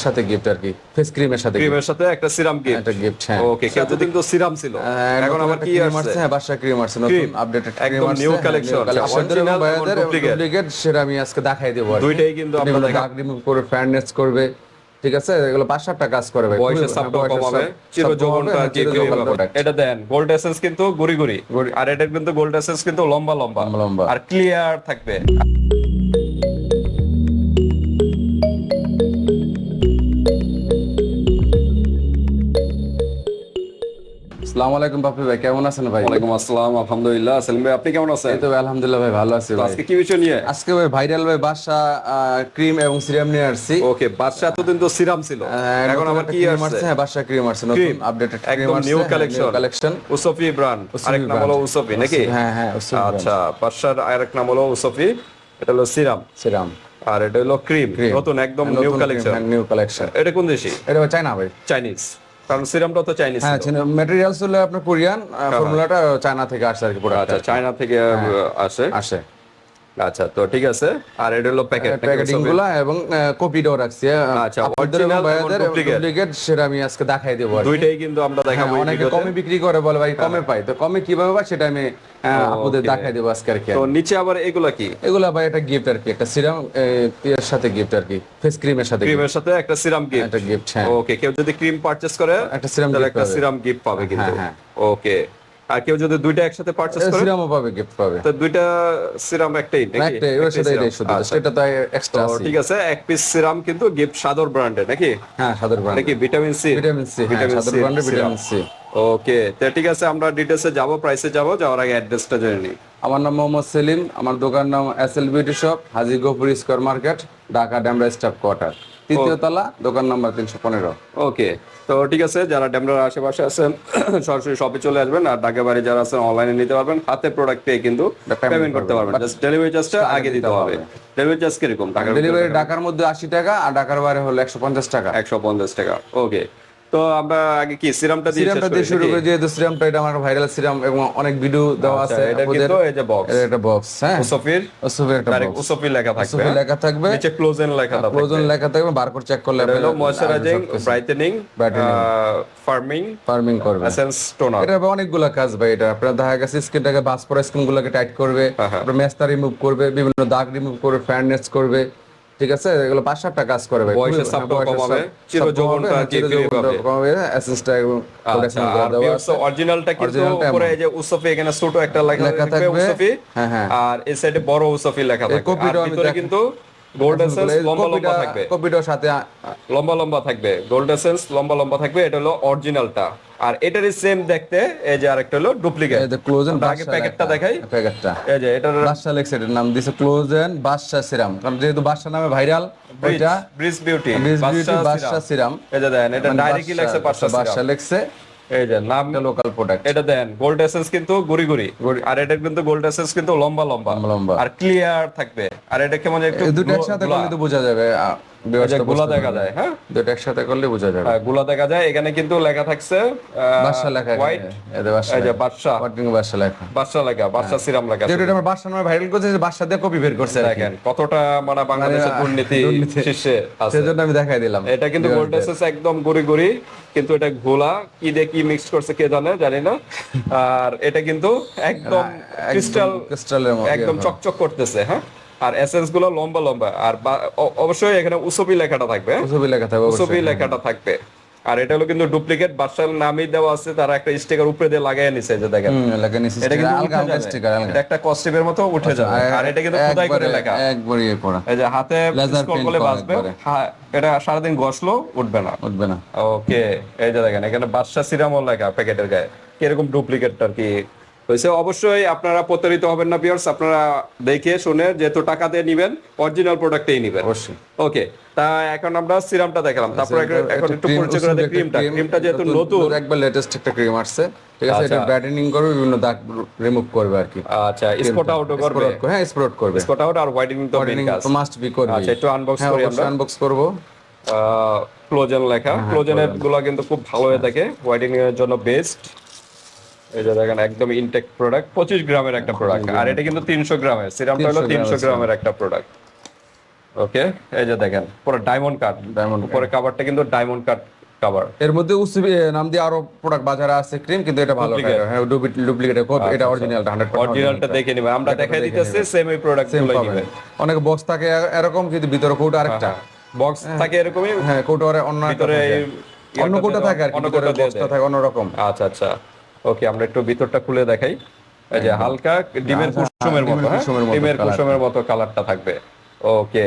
সাথে গিফট আর কি। ফেস ক্রিমের সাথে ক্রিমের সাথে একটা সিরাম গিফট একটা gift, হ্যাঁ। ওকে কেউ যদি কিন্তু সিরাম ছিল। এখন আবার কি আসছে? আসছে হ্যাঁ ক্রিম আসছে নতুন আপডেটেড new collection, original এবং duplicate। ডুপ্লিকেট সেটা আমি আজকে দেখাই দেবো দুইটাই কিন্তু বিভিন্ন আপনাদের দাগ রিমুভ করবে করবে ঠিক আছে? এগুলো পাঁচ সাতটা কাজ করে ভাই। বয়সের খুবই- কমাবে হ্যাঁ। এটা দেন গোল্ড এসেন্স কিন্তু গুড়ি গুড়ি। আর এটা কিন্তু গোল্ড এসেন্স কিন্তু লম্বা লম্বা। লম্বা। লম্বা। আর ক্লিয়ার থাকবে। আসসালামু আলাইকুম বাপি ভাই কেমন আছেন ভাই? ওয়ালাইকুম আসসালাম আলহামদুলিল্লাহ। সেলিম ভাই আপনি কেমন আছেন? এই তো আলহামদুলিল্লাহ ভাই ভালো আছি আজকে কি বিষয় নিয়ে? আজকে ভাই ভাইরাল ভাই বাসা ক্রিম এবং সিরাম নিয়ে আসছি। ওকে বাদশা এতদিন তো সিরাম ছিল। এখন আবার কি আসছে? হ্যাঁ বাসা ক্রিম আসছে নতুন আপডেটেড ক্রিম একদম নিউ কালেকশন কালেকশন উসফি ব্র্যান্ড আরেক নাম হলো উসফি নাকি? হ্যাঁ হ্যাঁ আচ্ছা বাদশার আরেক নাম হলো উসফি এটা হলো সিরাম। সিরাম। আর এটা হলো ক্রিম। নতুন একদম নিউ কালেকশন নিউ কালেকশন এটা কোন দেশি? এটা চায়না ভাই। চাইনিজ। কারণ সিরামটা তো চাইনিজ হ্যাঁ ম্যাটেরিয়ালস হলো আপনার কোরিয়ান ফর্মুলাটা চায়না থেকে আসে আর কি হ্যাঁ, আচ্ছা চায়না থেকে আসে। আসে। আচ্ছা তো ঠিক আছে। আর এটা হলো প্যাকেট প্যাকেটিংগুলা এবং কপিটাও রাখছি আচ্ছা, original এবং ভাইয়াদের duplicate। ডুপ্লিকেট সেটা আমি আজকে দেখাই দেবো দুইটাই কিন্তু আমরা দেখাবো হ্যাঁ, অনেকে কমে বিক্রি করে বলে ভাই কমে পাই। তো কমে কীভাবে পাই সেটা আমি আপনাদের দেখাই দেবো আজকে আর কি। তো নিচে আবার এগুলা কি? এগুলা ভাই একটা গিফট আর কি একটা সিরাম এর সাথে গিফট আর কি ফেস ক্রিমের সাথে ক্রিমের সাথে একটা সিরাম গিফট একটা গিফট হ্যাঁ। ওকে কেউ যদি ক্রিম পারচেজ করে একটা তাহলে একটা সিরাম গিফট পাবে কিন্তু। হ্যাঁ, ওকে আর কেউ যদি দুইটা একসাথে পারচেজ করে সিরামও পাবে গিফট পাবে। তো দুইটা সিরাম একটাই নাকি? একটা এর সাথে এটাই শুধু আচ্ছা। সেটা তো এক্সট্রা আছে। ঠিক আছে এক পিস সিরাম কিন্তু গিফট সাদর ব্র্যান্ডের নাকি? হ্যাঁ সাদর ব্র্যান্ড নাকি ভিটামিন সি ভিটামিন সি হ্যাঁ সাদর ব্র্যান্ডের ভিটামিন সি ওকে তো ঠিক আছে আমরা ডিটেলসে যাব প্রাইসে যাব যাওয়ার আগে অ্যাড্রেসটা জেনে নিই। আমার নাম মোহাম্মদ সেলিম আমার দোকান নাম S L beauty shop Haji Gopur square market Dhaka Demra staff quarter তৃতীয় তলা দোকান নাম্বার তিনশো পনেরো। ওকে তো ঠিক আছে যারা ডেমরার আশেপাশে আছেন সরাসরি শপে চলে আসবেন আর ঢাকা বাড়ি যারা আছেন অনলাইনে নিতে পারবেন হাতে প্রোডাক্ট পেয়ে কিন্তু পেমেন্ট করতে পারবেন। জাস্ট ডেলিভারি চার্জটা আগে দিতে হবে। ডেলিভারি চার্জ কীরকম? ঢাকার ডেলিভারি ঢাকার মধ্যে আশি টাকা আর ঢাকার বাইরে হলো একশো পঞ্চাশ টাকা। একশো পঞ্চাশ টাকা ওকে। তো আমরা আগে কি সিরামটা দিয়ে সিরামটা দিয়ে শুরু করে যেহেতু সিরামটা এটা আমার ভাইরাল সিরাম এবং অনেক ভিডিও দেওয়া আচ্ছা, আছে এটা কিন্তু এই যে বক্স এটা একটা বক্স হ্যাঁ। উসফির ওসুফের একটা বক্স উসফি লেখা থাকবে ওসুফের লেখা থাকবে। নিচে ক্লোজেন লেখা থাকবে। প্রয়োজন লেখা থাকবে বারকোড চেক করলে হলো ময়শ্চারাইজিং ব্রাইটেনিং ফার্মিং ফার্মিং করবে। এসেন্স টোনার এটা অনেকগুলো কাজ ভাই এটা আপনার দেখা গেছে স্কিনটাকে বাস পড়া স্কিন গুলোকে টাইট করবে হ্যাঁ, হ্যাঁ। আপনার মেস্তা রিমুভ করবে বিভিন্ন দাগ রিমুভ করবে ফ্যাননেস করবে। ঠিক আছে? এগুলো পাঁচ সাতটা কাজ করে ভাই বয়সের কমাবে, কমাবে, যৌবনটা হ্যাঁ, পাবে। কমাবে অ্যাসেন্সটা এবং আচ্ছা করে দেওয়া আছে। অরিজিনালটা কিন্তু উপরে এই যে উসফি এখানে ছোট একটা লেখা থাকবে। উসফি। হ্যাঁ, হ্যাঁ। আর এই সাইডে বড় উসফি লেখা থাকবে। আর ভিতরে কিন্তু গোল্ড এসেন্স লম্বা লম্বা থাকবে। কপিটার সাথে লম্বা লম্বা থাকবে। গোল্ড এসেন্স লম্বা লম্বা থাকবে। এটা হলো অরিজিনালটা আর এটারই সেম দেখতে এই যে আরেকটা হলো ডুপ্লিকেট এই যে ক্লোজ এন্ড আগে প্যাকেটটা দেখাই। প্যাকেটটা এই যে এটার বাদশা লেক্স এটার নাম দিছে ক্লোজ এন্ড বাদশা সিরাম কারণ যেহেতু বাদশা নামে ভাইরাল ওইটা ব্রিজ বিউটি বাদশা সিরাম এই যে দেন এটা মানে ডাইরেক্টলি লেখছে পাঁচটা বাদশা লেক্সে এই যে নাম লোকাল প্রোডাক্ট এটা দেন গোল্ড এসেন্স কিন্তু গুড়ি গুড়ি। আর এটা কিন্তু গোল্ড এসেন্স কিন্তু লম্বা লম্বা। লম্বা। আর ক্লিয়ার থাকবে। আর এটা কেমন একটু দুটো একসাথে করলে তো বোঝা যাবে আ, viewers এই যে তো গুলা বুঝতে দেখা যায় হ্যাঁ? দুটো একসাথে করলে বোঝা যাবে। হ্যাঁ, দেখা যায়। এখানে কিন্তু লেখা থাকছে বাদশা লেখা হোয়াইট এতে বাদশা এই যে বাদশা। ওয়াটিং বাদশা লেখা। বাদশা লেখা বাদশা সিরাম লেখা যেটা আমার বাদশা নামে ভাইরাল করছে বাদশা দিয়ে কপি বের করছে দেখেন কতটা মানে বাংলাদেশের মানে, দুর্নীতি। শীর্ষে আছে। সেজন্য আমি দেখাই দিলাম। এটা কিন্তু একদম গুড়ি গুড়ি কিন্তু এটা ঘোলা। কি দিয়ে কি মিক্স করছে কে জানে জানি না। আর এটা কিন্তু একদম ক্রিস্টাল ক্রিস্টালের মতো একদম চকচক করতেছে হ্যাঁ? আর এসেন্সগুলো লম্বা লম্বা। আর অবশ্যই এখানে উসবি লেখাটা থাকবে? ছবি লেখা থাকবে উসবি লেখাটা থাকবে। আর এটা হলো কিন্তু ডুপ্লিকেট বাদশার নামই দেওয়া আছে তারা একটা স্টিকার উপরে দিয়ে লাগাই নিছে যে দেখেন। লেখা নিচে এটা কিন্তু আলগা আলগা স্টিকার আলগা এটা একটা কস্টিপের মতো উঠে যাবে। আর এটা কিন্তু খোদাই করে লেখা। একবারে ইয়ে করা। এই যে হাতে স্ক্রল করলে বাজবে হ্যাঁ এটা সারাদিন ঘষলো উঠবে না। উঠবে না। ওকে এই যে দেখেন এখানে বাদশা সিরামও লেখা প্যাকেটের গায়ে। কীরকম ডুপ্লিকেট আর কি হয়েছে। অবশ্যই আপনারা প্রতারিত হবেন না বিয়ার্স আপনারা দেখে শুনে যেহেতু টাকা দিয়ে নিবেন অরিজিনাল প্রোডাক্টই নিবেন। অবশ্যই। ওকে তা এখন আমরা সিরামটা দেখালাম। তারপর এখন- একটু পরিচয় করে ক্রিমটা ক্রিমটা যেহেতু নতুন- একবার লেটেস্ট একটা ক্রিম আসছে। ঠিক আছে এটা আচ্ছা। ব্রাইটেনিং করবে বিভিন্ন দাগ রিমুভ করবে আর কি। আচ্ছা স্পট আউট করবে। হ্যাঁ স্প্রট করবে। স্পট আউট আর হোয়াইটেনিং তো মেইন কাজ। মাস্ট বি করবে আচ্ছা একটু আনবক্স হ্যাঁ করি আমরা। আনবক্স করব। ক্লোজেন লেখা। হ্যাঁ, ক্লোজেনেরগুলো কিন্তু খুব ভালো হয়ে থাকে। হোয়াইটেনিং এর জন্য বেস্ট যে দেখেন একদম ইনটেক প্রোডাক্ট পঁচিশ গ্রামের একটা প্রোডাক্ট আর এটা কিন্তু তিনশো গ্রামের সিরামটা হলো তিনশো গ্রামের একটা প্রোডাক্ট ওকে এই যে দেখেন পুরো ডায়মন্ড কাট Diamond উপরে কাভারটা কিন্তু ডায়মন্ড কাট কাভার এর মধ্যে উসবি নাম দিয়ে আরও প্রোডাক্ট বাজারে আছে ক্রিম কিন্তু এটা ভালো হ্যাঁ ডুপ্লিকেট এটা অরিজিনালটা 100% অরিজিনালটা দেখে নিবে আমরা দেখাই দিতেছি সেম এই প্রোডাক্ট সেমগুলো নিবে অনেক বক্স থাকে এরকম কিন্তু ভিতরে কোট আরেকটা। বক্স থাকে এরকমই? হ্যাঁ কোট অন্য ভিতরে অন্য কোটা থাকে আর অন্য কোটা। থাকে অন্যরকম। আচ্ছা আচ্ছা। ওকে আমরা একটু ভিতরটা খুলে দেখাই। এই যে হালকা ডিমের কুসুমের মতো ডিমের হ্যাঁ? কুসুমের মতো কালারটা থাকবে। ওকে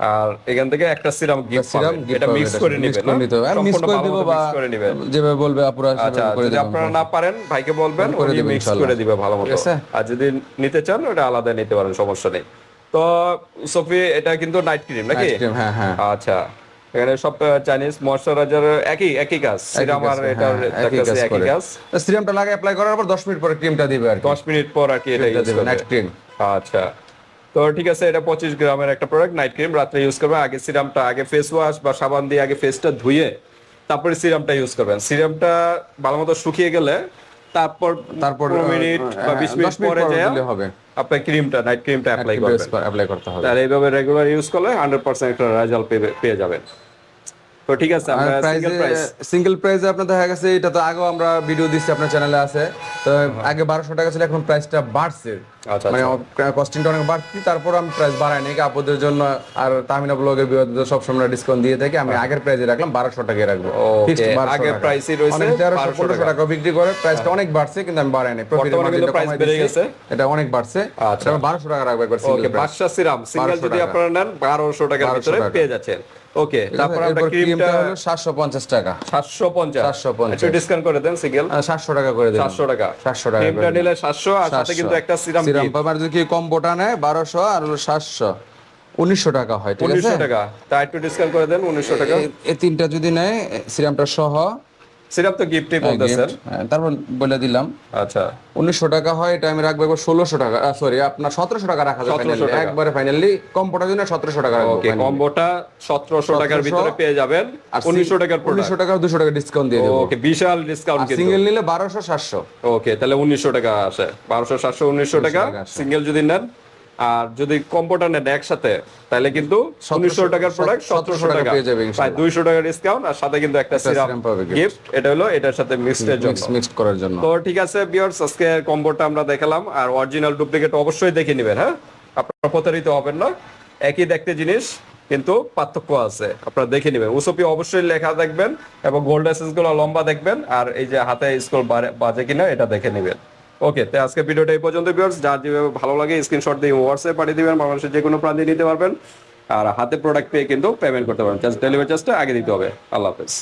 আর এখান থেকে একটা সিরাম গিফট সিরাম এটা মিক্স করে নিবেন? নিতে হবে। মিক্স করে দিব বা যেভাবে বলবে আপুরা আচ্ছা করে যদি আপনারা না পারেন ভাইকে বলবেন করে উনি দেবে মিক্স করে দিবে ভালো মতো? আর যদি নিতে চান ওটা আলাদা নিতে পারেন সমস্যা নেই। তো সফি এটা কিন্তু নাইট ক্রিম নাকি? হ্যাঁ, হ্যাঁ। আচ্ছা। এখানে সব চাইনিজ ময়শ্চারাইজার একই একই কাজ সিরাম আর এটা একই কাজ একই কাজ। সিরামটা লাগে অ্যাপ্লাই করার পর 10 মিনিট পরে ক্রিমটা দিবে আর কি। দশ মিনিট পর আর কি এটা ইউজ করবে। নাইট ক্রিম আচ্ছা। তো ঠিক আছে এটা পঁচিশ গ্রামের একটা প্রোডাক্ট নাইট ক্রিম রাত্রে ইউজ করবে আগে সিরামটা আগে ফেস ওয়াশ বা সাবান দিয়ে আগে ফেসটা ধুয়ে তারপরে সিরামটা ইউজ করবেন। সিরামটা ভালো মতো শুকিয়ে গেলে তারপর তারপর মিনিট বা হ্যাঁ, বিশ মিনিট পরে যায় হবে। আপনার ক্রিমটা নাইট ক্রিমটা অ্যাপ্লাই করবেন। অ্যাপ্লাই করতে হবে। তাহলে এইভাবে রেগুলার ইউজ করলে হান্ড্রেড পার্সেন্ট একটা রেজাল্ট পেয়ে যাবেন। তো ঠিক আছে আমরা সিঙ্গেল প্রাইস সিঙ্গেল প্রাইসে আপনার দেখা গেছে এটা তো আগেও আমরা ভিডিও দিচ্ছি আপনার চ্যানেলে আছে। তো আগে বারোশো টাকা ছিল এখন প্রাইসটা বাড়ছে। আচ্ছা, মানে কস্টিংটা অনেক বাড়তি তারপর আমি প্রাইস বাড়াই নাই। আপুদের জন্য আর তামিনা ব্লগের বিরুদ্ধে সবসময় ডিসকাউন্ট দিয়ে থাকি। আমি আগের প্রাইসে রাখলাম বারোশো টাকায় রাখব। 1200 আগের টাকা। রয়েছে অনেক 1200 টাকা। বিক্রি করে প্রাইসটা অনেক বাড়ছে কিন্তু আমি বাড়াই নাই। প্রফিট কিন্তু price বেড়ে গেছে। এটা অনেক বাড়ছে। আচ্ছা। বারোশো টাকা রাখব একবার সিঙ্গেল প্রাইস বাদশা সিরাম সিঙ্গেল যদি। আপনারা নেন বারোশো টাকার ভিতরে পেয়ে যাচ্ছেন। ওকে তারপর আমরা ক্রিমটা হলো সাতশো পঞ্চাশ টাকা। সাতশো পঞ্চাশ। 750 একটু ডিসকাউন্ট করে দেন সিঙ্গেল সাতশো টাকা করে দেন সাতশো টাকা। 700 টাকা ক্রিমটা নিলে সাতশো আর সাথে কিন্তু একটা সিরাম সিরাম যদি কি কম কম্বোটা নেয় বারোশো আর হলো সাতশো। উনিশশো টাকা হয় ঠিক আছে? টাকা। তা একটু ডিসকাউন্ট করে দেন উনিশশো টাকা। এই তিনটা যদি নেয় সিরামটা সহ সিরাম তো গিফটই বলতেছেন। gift, হ্যাঁ, তারপর বলে দিলাম। আচ্ছা। উনিশশো টাকা হয় এটা আমি রাখব একবার ষোলোশো টাকা সরি আপনার সতেরোশো টাকা রাখা যাবে 1700 টাকা। একবারে ফাইনালি কম্বোটার জন্য সতেরোশো টাকা ওকে কম্বোটা সতেরোশো টাকার ভিতরে পেয়ে যাবেন। উনিশশো টাকার উনিশশো টাকা দুশো টাকা ডিসকাউন্ট দিয়ে দেবো। ওকে বিশাল ডিসকাউন্ট সিঙ্গেল নিলে বারোশো সাতশো। ওকে তাহলে উনিশশো টাকা আসে। বারোশো সাতশো উনিশশো টাকা। টাকা সিঙ্গেল যদি নেন আর যদি কম্পোটা নেন একসাথে তাহলে কিন্তু উনিশশো টাকার প্রোডাক্ট সতেরোশো টাকা পেয়ে যাবে প্রায় দুইশো টাকা ডিসকাউন্ট আর সাথে কিন্তু একটা। গিফট এটা হলো এটার সাথে মিক্সডের জন্য। মিক্স মিক্স করার জন্য। তো ঠিক আছে বিয়ার্স আজকে কম্বোটা আমরা দেখালাম আর অরিজিনাল ডুপ্লিকেট অবশ্যই দেখে নেবেন হ্যাঁ? আপনারা প্রতারিত হবেন না। একই দেখতে জিনিস কিন্তু পার্থক্য আছে। আপনারা দেখে নেবেন। উসপি অবশ্যই লেখা দেখবেন এবং গোল্ড এসেসগুলো লম্বা দেখবেন। আর এই যে হাতে স্কুল বাজে কিনা এটা দেখে নেবেন। ওকে তো আজকে ভিডিওটা এই পর্যন্ত ভিউয়ার্স যার যেভাবে ভালো লাগে স্ক্রিনশট দিয়ে হোয়াটসঅ্যাপ পাঠিয়ে দিবেন, বাংলাদেশের যে কোনো প্রান্তে নিতে পারবেন। আর হাতে প্রোডাক্ট পেয়ে কিন্তু পেমেন্ট করতে পারবেন। জাস্ট ডেলিভারি চার্জটা আগে দিতে হবে। আল্লাহ হাফেজ।